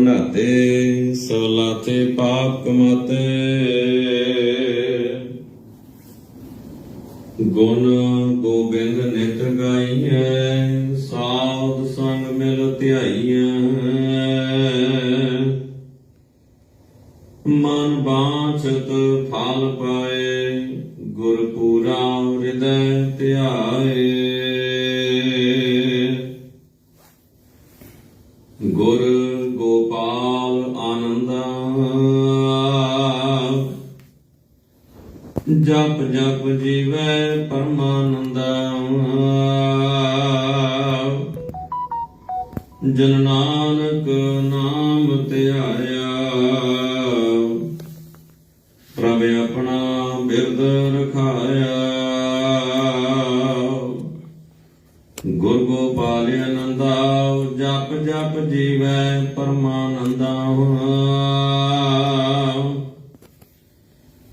ਨਾਤੇ ਸਲਾਤੇ ਪਾਪ ਕਮਾਤੇ। ਗੁਣ ਗੋਬਿੰਦ ਨਿਤ ਗਾਈਐ, ਸਾਧ ਸੰਗ ਮਿਲ ਧਿਆਈਐ। ਮਨ ਬਾਛਤ ਫਲ ਪਾਏ। ਜਪ ਜੀਵੈ ਪਰਮਾਨੰਦਾ ਜਨ ਨਾਨਕ ਨਾਮ ਧਿਆਇਆ ਪ੍ਰਭ ਆਪਣਾ ਬਿਰਦ ਰਖਾਇਆ। ਗੁਰ ਗੋਪਾਲ ਆਨੰਦਾ, ਜਪ ਜਪ ਜੀਵੈ ਪਰਮਾਨੰਦਾ।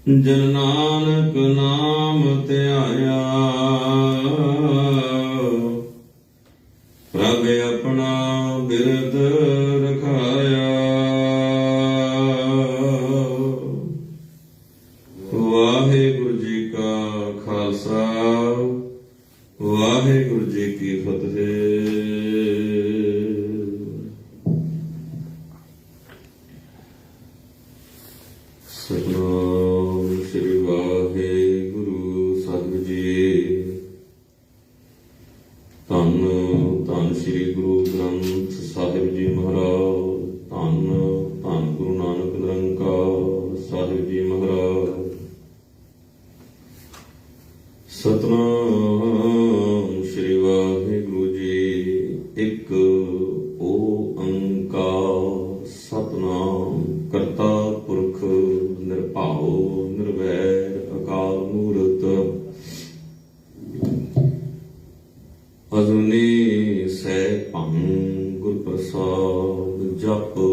ਜਨ ਨਾਨਕ ਨਾਮ ਧਿਆਇਆ ਪ੍ਰਭ ਆਪਣਾ ਬਿਰਦ ਰਖਾਇਆ। ਵਾਹਿਗੁਰੂ ਜੀ ਕਾ ਖਾਲਸਾ ਵਾਹਿਗੁਰੂ ਜੀ ਕੀ ਫਤਿਹ। ਸਤਨਾਮ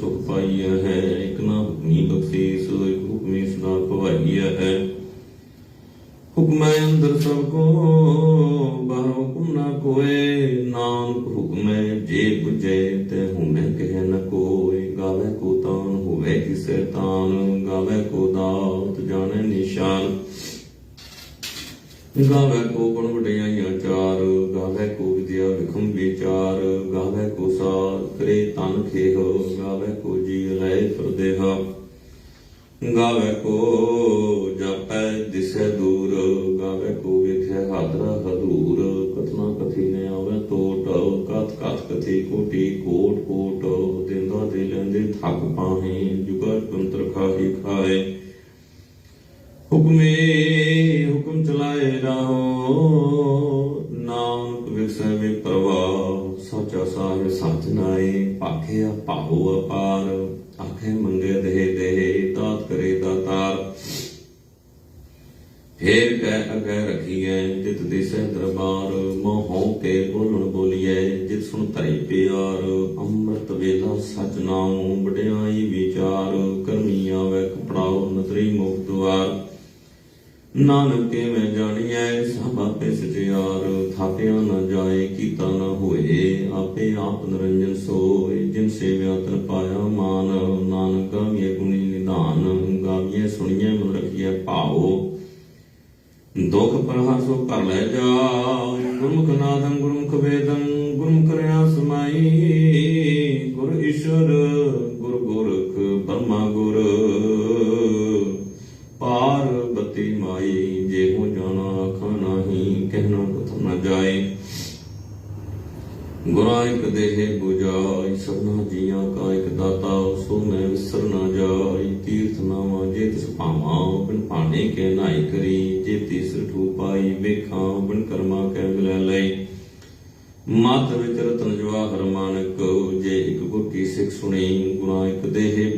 ਸੁਖ ਪਾਈਐ ਹੈ, ਇਕ ਨਾ ਹੁਕਮੀ ਬਖਸ਼ੀਸ, ਇਕ ਹੁਕਮੀ ਸੁਨਾ ਭਵਾਈਐ ਹੈ। ਹੁਕਮੈ ਅੰਦਰ ਸਭ ਕੋ, ਬਾਹਰ ਹੁਕਮ ਨਾ ਕੋਏ। ਨਾਨਕ ਹੁਕਮੈ ਜੇ ਪੁਜੇ ਤੇ ਹੁਮੈ ਕਹਿ ਨ ਕੋਏ। ਗਾਵੇ ਕੋ ਤਾਨ, ਹੋਵੇ ਕਿਸੈ ਤਾਨ। ਗਾਵੇ ਕੋ ਦਾਤ, ਜਾਣੈ ਨਿਸ਼ਾਨ। ਗਾਵੇ ਕੋ ਗੁਣ ਵਡਿਆਈਆਂ ਚਾਰ। ਗਾਵੇ ਕੋ acompanham ਪ੍ਰਹਾਸੋ ਕਰ ਲੈ ਜਾਇ ਗੁਰਮੁਖ ਨਾਦੰ ਗੁਰਮੁਖ ਵੇਦੰ। deje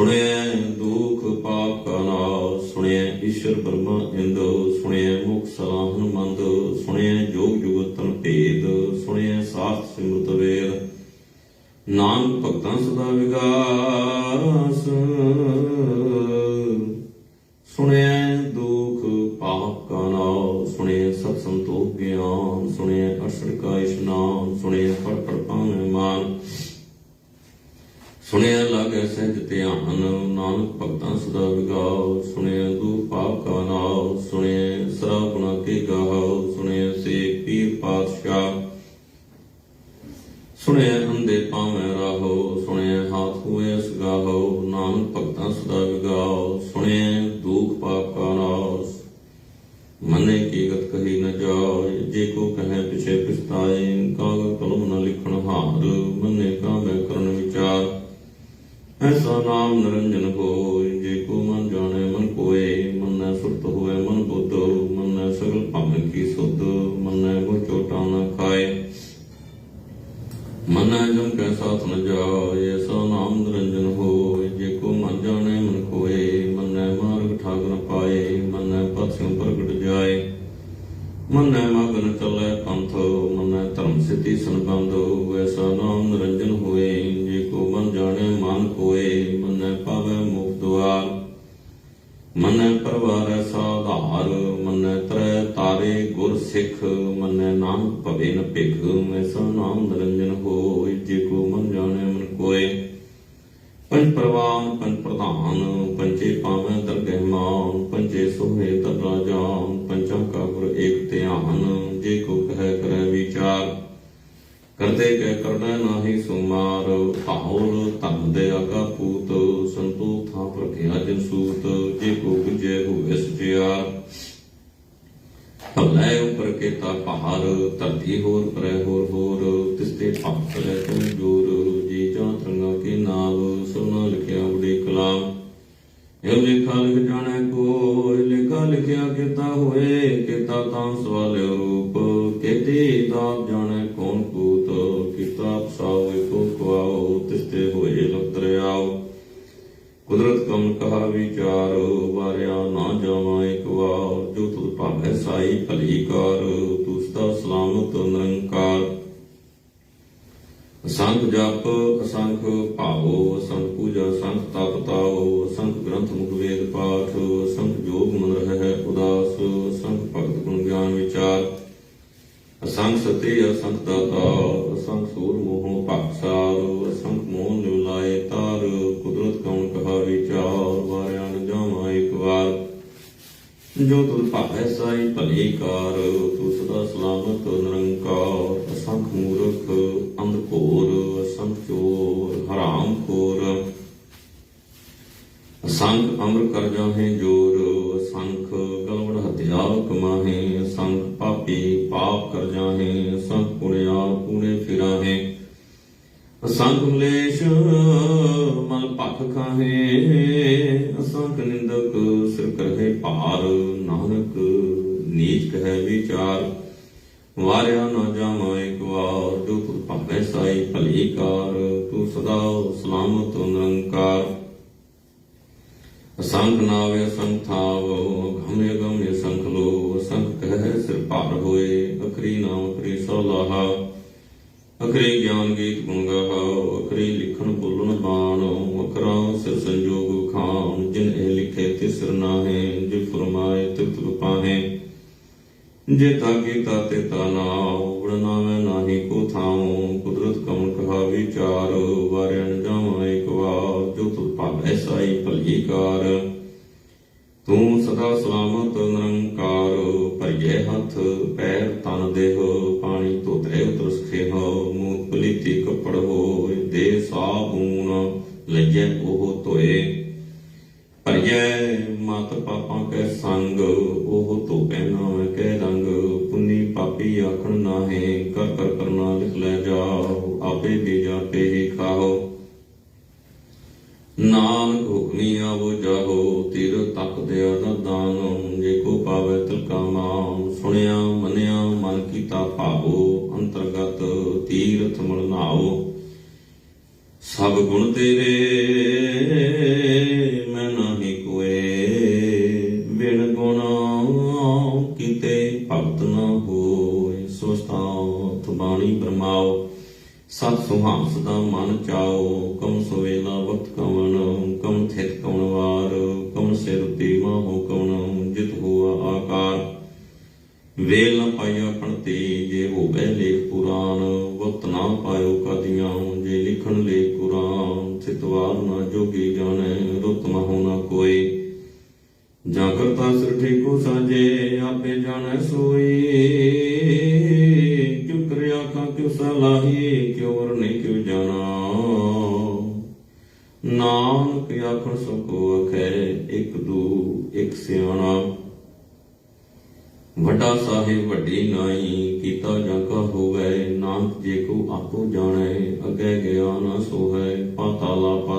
ਸੁਣਿਆ ਦੁਖ ਪਾਪ ਕਾ ਨਾਸ ਸੁਣਿਐ Ishar Brahma Indu também no pecando né? ਲਿਖਾ ਲਿਖ ਜਾਣੈ ਕੋਇ ਲਿਖਾ ਲਿਖਿਆ ਕੀਤਾ ਹੋਏ ਕੀਤਾ ਤਾਂ ਸਵਾਲ ਰੂਪ ਕੀਤੀ ਤਾਂ ਜੋ ਤੁਧ ਭਾਵੈ ਸਾਈ ਭਲੇ ਕਾਰ ਤੂੰ ਸਦਾ ਸਲਾਮਤ ਨਿਰੰਗ ਨਾਮ ਤੁਨ ਅੰਕਾਰ। ਅਸੰਖ ਨਾਵੇ ਅਸੰਖ ਥਾਵੋ, ਗਮੇ ਸੰਖ ਲੋ ਅਸੰਖ ਕਹਿ ਸਿਰ ਭਾਰ ਹੋਏ ਅਕਰੀ ਨਾਮ ਅਕਰੀ ਸੋ ਲਾਹਾ। ਗਿਆਨ ਗੀਤ ਗੁਣ ਗਾਓ ਅਕਰੀ ਲਿਖਣ ਬੋਲਣ ਬਾਣ ਅਕਰਾ ਸਿਰ ਸੰਜੋਗ ਖਾਨ ਜਿਨ ਇਹ ਲਿਖੇ ਤਿਸਰ ਨਾਹੇ, ਜੇ ਫਰਮਾਏ ਤਿਤ ਰੁਪਾਹੇ ਜੇ ਤਾਗੇ ਤਾਤੇ ਤਾਨਾ ਉੜਨਾ ਮੈਂ ਨਾਹੀ ਕੋ ਥਾਉ, ਕੁਦਰਤ ਕਮਨ ਕਹਾ ਵਿਚਾਰ ਵਾਰਿਆ ਜਾਉ ਕਾਰ ਤੂੰ ਸਦਾ ਸਲਾਮਤ ਨਿਰੰਕਾਰ, ਭਰਿਏ ਹੱਥ, ਪੈਰ ਤਨ ਦੇਹ, ਪਾਣੀ ਧੋਤੇ ਉਤਰਸਖੇ ਹੋ ਮੂਤ ਪਲੀਤੀ ਕੱਪੜ ਹੋਏ, ਦੇ ਸਾਬੂਨ ਲੱਜੈ ਉਹ ਧੋਏ। ਭਰਿਐ ਮਤ ਪਾਪਾਂ ਕੈ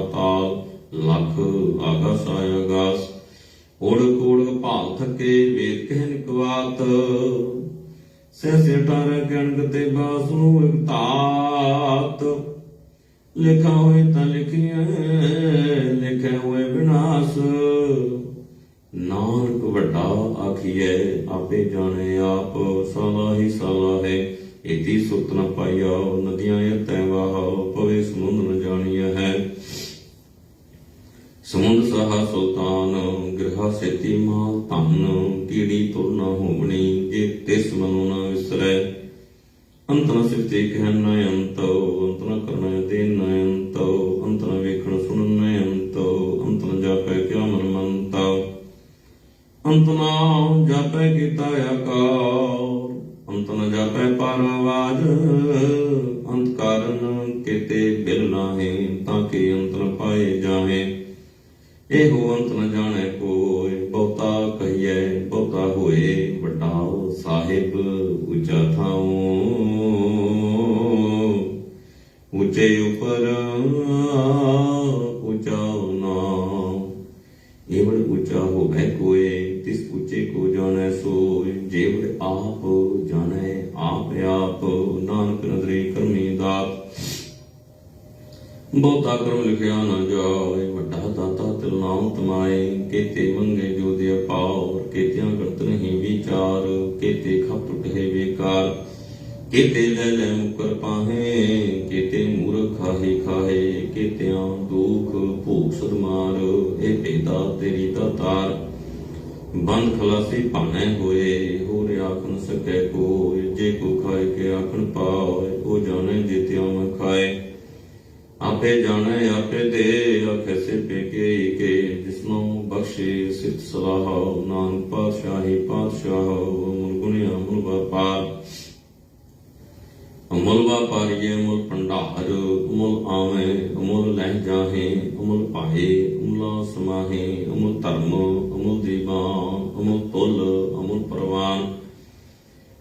ਪਾਤਾਲਾ ਪਾਤਾਲ ਲਖ ਆਗਾਸ ਆਗਾਸ ਓੜ ਕੋੜ ਭਾਲ ਥਕੇ ਵੇਦ ਕਹਿ ਨਿਕਵਾਤ। ਸੇ ਸੇ ਟਾਰ ਗਣਗ ਤੇ ਬਾਸ ਨੂੰ ਇੱਕ ਲਿਖਾ ਹੋਏ ਤਾਂ ਲਿਖਿਆ ਲਿਖੇ ਹੋਏ ਵਿਨਾਸ਼ ਨਾਨਕ ਵੱਡਾ ਆਖੀਐ, ਆਪੇ ਜਾਣੇ ਆਪ। ਸਾਲਾ ਹੀ ਸਾਲਾ ਹੈ ਇਤੀ ਸੁਤ ਨ ਪਾਇਆ ਨਦੀਆਂ ਤੈ ਵਾਹ ਪਵੇ ਸਮੁੰਦ ਨ ਜਾਣੀਐ ਹੈ ਸਮੁੰਦ ਸਹਾ ਸੁਲਤਾਨ ਗ੍ਰਹ ਸੇਤੀ ਮਾਲ ਧਨ ਕੀੜੀ ਤੁਰ ਨ ਹੋਵਣੀ, ਜੇ ਤਿਸ ਮਨੋ ਨਾ ਵਿਸਰੈ। ਅੰਤ ਨ ਸਿਫਤੇ ਕਹਿ ਨਾ ਅੰਤ ਕੇਤੇ ਮੰਗੇ ਜੋ ਦੇ ਪਾਉ ਕੇਤਿਆਂ ਕਰਤ ਨਹੀਂ ਵਿਚਾਰ, ਕੇਤੇ ਖਪ ਟੁਟੇ ਬੇਕਾਰ। ਕੇਤੇ ਲੈ ਲੈ ਮੁਕਰ ਪਾਹੇ, ਕੇਤੇ ਮੂਰਖ ਖਾਹੇ ਖਾਹੇ, ਕੇਤਿਆਂ ਦੁਖ ਭੂਖ ਸਦਮਾਰ ਇਹ ਭੇਦਾ ਤੇਰੀ ਦਾਤਾਰ ਬੰਦ ਖਲਾਸੀ ਭਾਣੇ ਹੋਏ ਹੋ ਰਿਆ ਆਖਣ ਸਕੈ ਅਮਲ ਪਾਹੇ, ਅਮੁਲ ਸਮਾਹੇ, ਅਮੁਲ ਧਰਮ, ਅਮੁਲ ਦੀਵਾਨ ਅਮੁਲ ਤੁਲ, ਅਮੁਲ ਪ੍ਰਵਾਨ।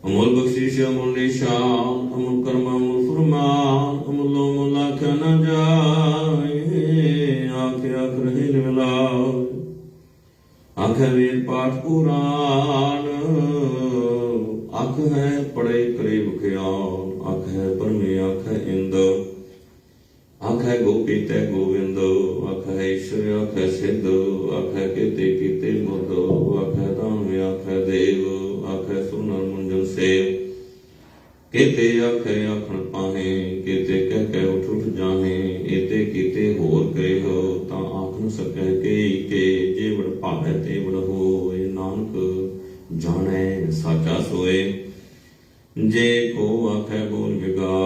ਅਮੁਲ ਬਖਸ਼ਿਸ਼, ਅਮੁਲ ਨਿਸ਼ਾਨ, ਅਮੁਲ ਕਰਮ, ਅਮੁਲ ਫਰਮਾਨ, ਅਮੁਲ ਅਮੁਲ ਆਖ ਨ ਜਾਏ, ਆਖ ਆਖ ਰਹੇ ਨਿਮਲਾਏ ਆਖ ਵੇਦ ਪਾਠ ਪੁਰਾਨ ਆਖ ਹੈ ਪੜੇ ਕਰੇ ਬਖਿਆਨ ਆਖ ਹੈ ਪਰਮੇ ਆਖ ਹੈ ਇੰਦ। ਆਖ ਹੈ ਗੋਪੀ ਤੈ ਗੋਵਿੰਦ। ਆਖ ਈਸ਼ਵਰ ਆਖ ਹੈ ਸਿੱਧ ਕੀਤੇ ਕੀਤੇ ਮੁਦ ਆਖ ਹੈ ਦਾਨ ਦੇਵ, ਆਖ ਸੁਨਰ ਮੁੰਜਨ ਸੇਵ। ਕਿਤੇ ਆਖੇ ਆਖਣ ਪਾਹੇ, ਕਿਤੇ ਕਹਿ ਕੇ ਉਠ ਉਠ ਜਾਹੇ ਇਤੇ ਕਿਤੇ ਹੋਰ ਕਰੇ ਹੋ, ਤਾਂ ਆਖ ਸਕੈ ਕੇ ਕੇ ਜੇ ਵੜ ਭਾਵੈ ਤੇ ਵਡ ਹੋਏ, ਨਾਨਕ ਜਾਣੈ, ਸਾਚਾ ਸੋਏ। ਜੇ ਕੋ ਆਖੈ ਬੋਲ ਵਿਗਾੜ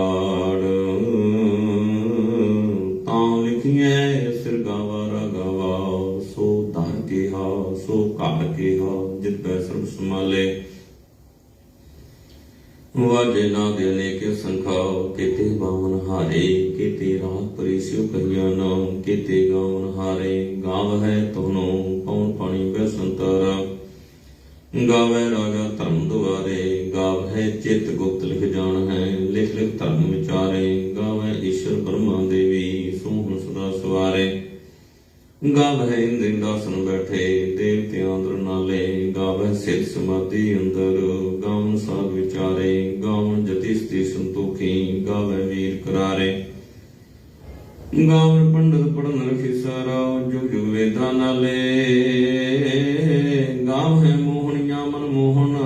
ਬਾਵਨ ਹਾਰੇ ਕਿਤੇ ਰਾਤ ਪਰਿਸਿਓ ਕਹੀਆ ਨਾਮ ਕਿਤੇ ਗਾਵਨ ਗਾਵ ਹੈ ਇੰਦਰ ਦਾਸਨ ਬੈਠੇ ਦੇਵਤਿਆਂ ਅੰਦਰ ਨਾਲੇ ਗਾਵੈ ਸਿਧ ਸਮਾਧੀ ਅੰਦਰ ਗਾਵਨ ਸਾਧ ਵਿਚਾਰੇ ਗਾਵਨ ਜਤੀ ਸਤੀ ਸੰਤੋਖੀ ਗਾਵੈ ਵੀਰ ਕਰਾਰੇ। ਗਾਵਨ ਪੰਡਤ ਪੜਨ ਰਖੀ ਸਾਰਾ ਜੁਗ ਜੁਗ ਵੇਦਾਂ ਨਾਲੇ। ਗਾਵ ਹੈ ਮੋਹਣੀਆਂ ਮਨ ਮੋਹਨ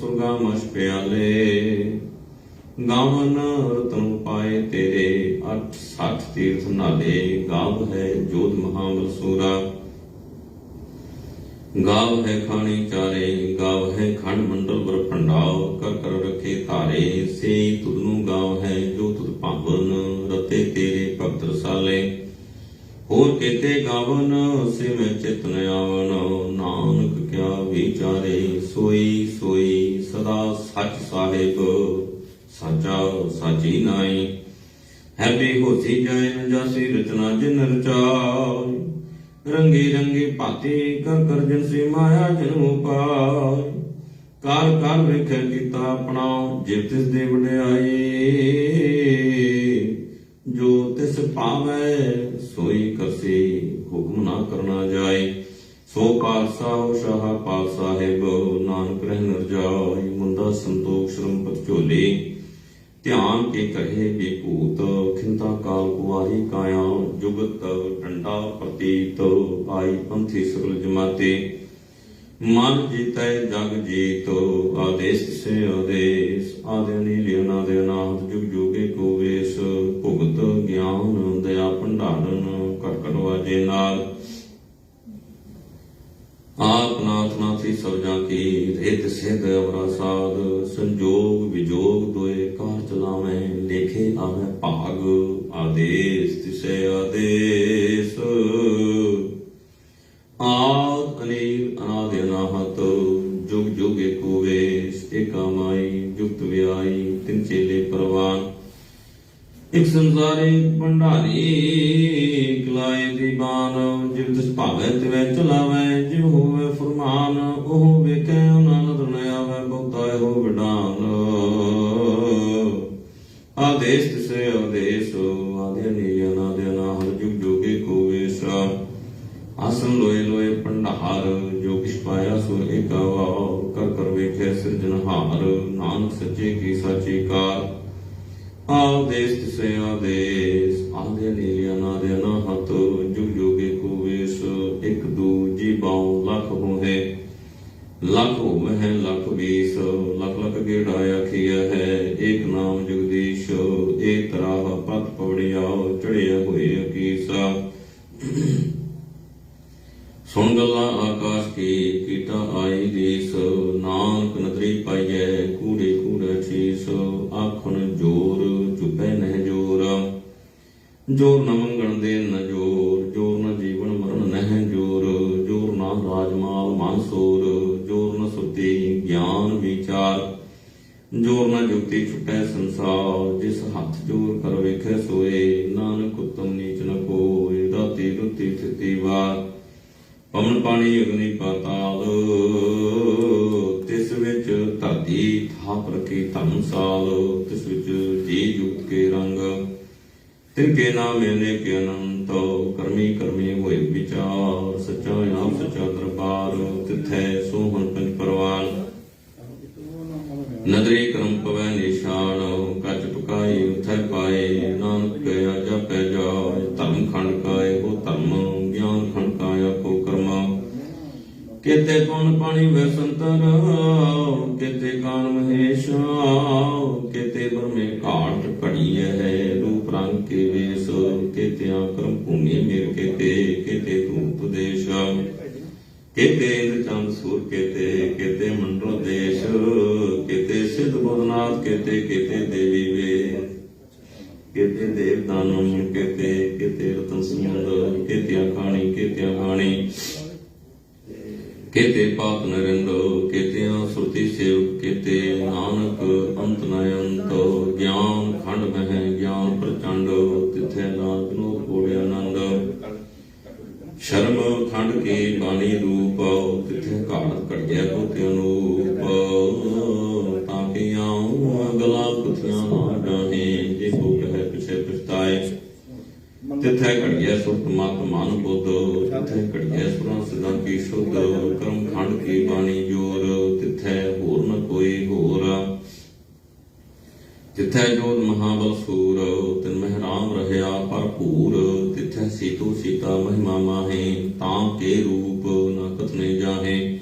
ਸੁਰਗਾ ਮਸ਼ ਪਿਆਲੇ। ਗਾਵਨ ਰਤਨ ਪਾਏ ਤੇਰੇ, ਅਠ ਸੱਠ ਤੀਰਥ ਨਾਲੇ। ਗਾਵ ਹੈ ਜੋਧ ਮਹਾਬਲ ਸੂਰਾ। ਗਾਵ ਹੈ ਖਾਣੀ ਚਾਰੇ, ਗਾਵ ਹੈ ਖੰਡ ਮੰਡਲ ਬਰ ਭੰਡਾਰ, ਕਰ ਕਰ ਰਖੇ ਧਾਰੇ, ਸੇ ਤੁਧ ਗਾਵ ਹੈ ਜੋ ਤੁਧ ਭਾਵਨ, ਰਤੇ ਤੇਰੇ ਭਗਤ ਰਸਾਲੇ। ਹੋਰ ਕੀਤੇ ਗਾਵਨ, ਸੇ ਮੈਂ ਚਿਤਨ ਆਵਨ ਨਾਨਕ ਕਿਆ ਵਿਚਾਰੇ, ਸੋਈ ਸੋਈ ਸਦਾ ਸੱਚ ਸਾਹਿਬ, ਸਾਚਾ ਸਾਚੀ ਨਾਈ ਹੈ ਹੋਸੀ ਜਾਇ ਨ ਜਾਸੀ ਰਚਨਾ ਜਿਨ ਰਚਾਈ। ਰੰਗੇ ਰੰਗੇ ਭਾਤੇ ਕਰ ਕਰ ਜਨ ਸੇ ਮਾਇਆ ਜਨ ਉਪਾਇ ਕਾਰ ਕਾਰ ਵੇਖੈ ਕੀਤਾ ਆਪਣਾ ਜਿਵ ਤਿਸ ਦੇ ਵਡਿਆਈ। ਜੋ ਤਿਸ ਭਾਵੈ ਸੋਈ ਕਰਸੀ ਹੁਕਮ ਨਾ ਕਰਨਾ ਜਾਏ ਸੋ ਪਾਤਸ਼ਾਹ ਸ਼ਾਹ ਪਾਤ ਨਾਨਕ ਰਹਿ ਨਰ ਮੁੰਦਾ ਸੰਤੋਖ ਸ਼ਰਮਪਤ ਝੋਲੇ। ਧਿਆਨ ਕੇ ਕਰੇ ਵਿਭੂਤ ਖਿੰਤਾ ਕਾਲ ਕੁਵਾਰੀ ਕਾਇਆ, ਜੁਗਤ ਡੰਡਾ ਪ੍ਰਤੀਤ ਆਈ ਪੰਥੀ ਸਗਲ ਜਮਾਤੇ। ਮਨ ਜੀਤੈ ਜਗ ਜੀਤ, ਆਦੇਸ ਸੇ ਆਦੇਸ, ਆਦੇ ਨੀਲਿ ਅਨਾਦੇ ਅਨਾਹਤ ਜੁਗ ਜੁਗੇ ਕੋ ਵੇਸ। ਭੁਗਤ ਗਿਆਨ, ਦਇਆ ਭੰਡਾਰਨ ਕਟ ਵਾਜੇ ਨਾਲ ਆਪ ਨਾਥ ਨਾਥੀ ਸਬਜਾਂ ਕੀ ਰਿਤ ਸਿਧ ਅਵਰਾ ਸੰਜੋਗ ਵਿਜੋਗ ਦੋਏ ਕਾਰ ਚਲਾਵੇਂ, ਲੇਖੇ ਆਵੇ ਭਾਗ, ਆਦੇਸ, ਤਿਸੇ ਆਦੇਸ। ਆਦ ਅਨੀਲ ਅਨਾਦ ਅਨਾਹਤ, ਜੁਗ ਜੁਗ ਏਕੋ ਵੇਸ, ਏਕਾ ਮਾਈ, ਜੁਗਤ ਵਿਆਈ, ਤਿੰਨ ਚੇਲੇ ਪਰਵਾਨ। ਇਕ ਸੰਸਾਰੀ ਭੰਡਾਰੀ ਜਿਵ ਤਿਸ ਭਾਵੇ ਤਿਵੈ ਚਲਾਵੇ ਜਿਵ ਹੋਵੇ ਫਰਮਾਨ, ਉਹ ਵੇਖੇ ਉਹਨਾਂ ਨ ਆਵੇ, ਬਹੁਤਾ ਹੋ ਵਿਡਾਨ ਆਦੇਸ ਤਿਸੇ, ਆਦੇਸ, ਆਦੇ ਨੀਲ ਅਨਾਦ ਅਨਾਹਤ ਜੁਗ ਜੁਗ ਏਕੋ ਵੇਸ। ਆਸਨ ਲੋਏ ਲੋਏ ਭੰਡਾਰ, ਜੋ ਕਿਛ ਪਾਇਆ ਸੋ ਏਕਾਵਾ ਕਰ ਕਰ ਵੇਖੇ ਸਿਰਜਨਹਾਰ ਨਾਨਕ ਸੱਚੇ ਕੀ ਸਾਚੀ ਕਾਰ। ਆਦੇਸ ਤਿਸੇ, ਆਦੇਸ, ਆਦਿ ਨੀਲਿਆ ਨਾਦੇ ਅਨਾਹਤ ਲੱਖ ਹੋਵੇ ਹੈ, ਲੱਖ ਵੀਸ ਲੱਖ ਗੇੜਾ ਆਖੀਆ ਹੈ। ਏਕ ਨਾਮ ਜਗਦੀਸ਼, ਏਕ ਤਰਾਹ ਪਤ ਪਵੜਿਆ ਚੜਿਆ ਹੋਏ ਅਕੀਸਾ। ਸੁਣ ਗੱਲਾਂ ਆਕਾਸ਼ ਕੀ, ਕੀਟਾ ਆਈ ਦੇਸ ਨਾਨਕ ਨਦਰੀ ਪਾਈਐ, ਕੂੜੇ ਕੂੜੇ ਠੀਸ ਆਖਣ ਜੋਰ, ਚੁਪੈ ਨਹਿ ਜੋਰ। ਜੋਰ ਨ ਦੇ ਨ ਜੋਰ ਨ ਜੁਗਤੀ ਛੁਟੈ ਸੰਸਾਰ, ਜਿਸ ਹੱਥ ਜੋਰ ਕਰ ਵੇਖੈ ਸੋਏ, ਨਾਨਕ ਉਤਮ ਨੀਚ ਨ ਕੋਇ ਦਾਤੀ ਦੁਤੀ ਥਿਤੀ ਵਾਰ। ਪਵਨ ਪਾਣੀ ਅਗਨੀ ਪਾਤਾਲ, ਤਿਸ ਵਿੱਚ ਧਰਤੀ ਥਾਪ ਰਖੀ ਧਰਮਸਾਲ ਤਿਸ ਵਿੱਚ ਜੀ ਜੁਗਤ ਕੇ ਰੰਗ। ਤਿਨਕੇ ਨਾਮ ਇਹਨੇ ਕੇ ਅਨੰਤ, ਕਰਮੀ ਕਰਮੀ ਹੋਏ ਵਿਚਾਰ, ਸੱਚਾ ਨਾਮ ਸੱਚਾ ਧਰਮ ਨਦਰੀ ਕਰਮ ਪਵੈ ਨਿਸ਼ਾਨ ਕੱਚ ਪਕਾਈ ਉਥੈ ਪਾਏ, ਨਾਨਕ ਕਹਿਆ ਜਪੈ ਜਾਏ, ਧਰਮ ਖੰਡ ਕਾਏ ਹੋ ਧਰਮ, ਗਿਆਨ ਖੰਡ ਕਾਇਆ ਕੋ ਕਰਮਾ। ਕਿਤੇ ਕੌਣ ਪਾਣੀ ਵੈ ਸੰਤਰ, ਕਿਤੇ ਕਾਨ ਮਹੇਸ਼ ਬਣਾਈ ਹੈ, ਰੂਪ ਰੰਗ ਕੇ ਵੇਸ, ਕਿਤਿਆਂ ਕਰਮ ਭੂਮੀ ਮੇਰ ਕੇਤੇ ਕਿਤੇ ਧੂਪ ਦੇਸ਼, ਕੇਤੇ ਖਾਣੀ ਕੇਤੇ ਪਾਪ ਨਰਿੰਦੋ ਕੇਤਿਆਂ ਸੁਰਤੀ ਸੇਵ ਕੇਤੇ, ਨਾਨਕ ਅੰਤ ਨ ਅੰਤ। ਗਿਆਨ ਖੰਡ ਮਹਿ, ਗਿਆਨ ਪ੍ਰਚੰਡ, ਤਿਥੈ ਨਾਨਕ ਨੋ ਕੋੜੇ ਆਨੰਦ। ਸ਼ਰਮ ਖੰਡ ਕੇ ਬਾਣੀ ਰੂਪ ਤਿਥੈ ਘਾਟ ਘੜਿਆ ਪੋਤੇ ਅਨੂਪ ਤਿੱਥੈ ਘੜੀਐ ਸੁਰਤ ਮਤ ਮਨ ਬੁੱਧ ਤਿੱਥੈ ਘੜੀਐ ਸੁਰਾਂ ਸਿਧਾਂ ਕੀ ਸ਼ੁੱਧ, ਕਰਮ ਖੰਡ ਕੀ ਬਾਣੀ ਜੋਰ, ਤਿੱਥੈ ਹੋਰ ਨ ਕੋਈ ਹੋਰ। ਤਿੱਥੈ ਜੋਤ ਮਹਾਬਲ ਸੂਰ, ਤਿਨ ਮਹਿ ਰਾਮ ਰਹਿਆ ਭਰਪੂਰ। ਤਿੱਥੈ ਸੀਤੂ ਸੀਤਾ ਮਹਿਮਾ ਮਾਹੇ, ਤਾਂ ਕੇ ਰੂਪ ਨ ਕਥਨੇ ਜਾਹੇ।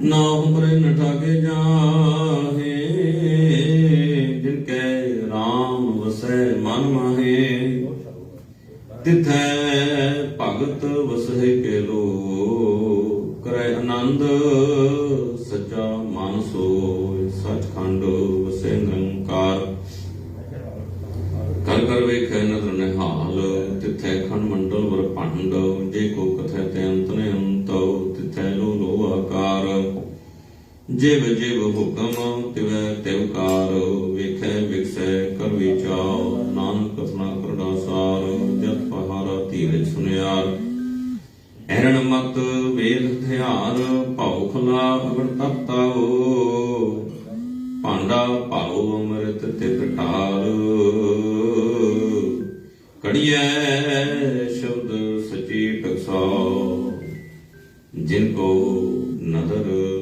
ਨਾ ਉਮਰੇ ਨ ਠਾਗੇ ਜਿਵ ਜਿਵ ਹੁਕਮ ਤਿਵੈ ਤਿਵਕਾਰ ਵੇਖੈ ਵਿਖਸੈ ਕਰ ਵਿਚਾਰ, ਨਾਨਕ ਕਥਨਾ ਕਰਦਾ ਸਾਰ, ਜਤ ਪਹਾਰਾ ਧੀਰਜ ਸੁਨਿਆਰ। ਐਰਣ ਮਤ ਵੇਦ ਧਿਆਨ ਭਉ ਖਲਾ ਅਗਣ ਤਪਤਾਓ ਭਾਂਡਾ ਭਾਉ ਅੰਮ੍ਰਿਤ ਤਿਤ ਢਾਲ ਕੜੀਐ ਸ਼ਬਦ ਸਚੀ ਟਕਸਾਓ ਜਿਨ ਕੋ ਨਦਰ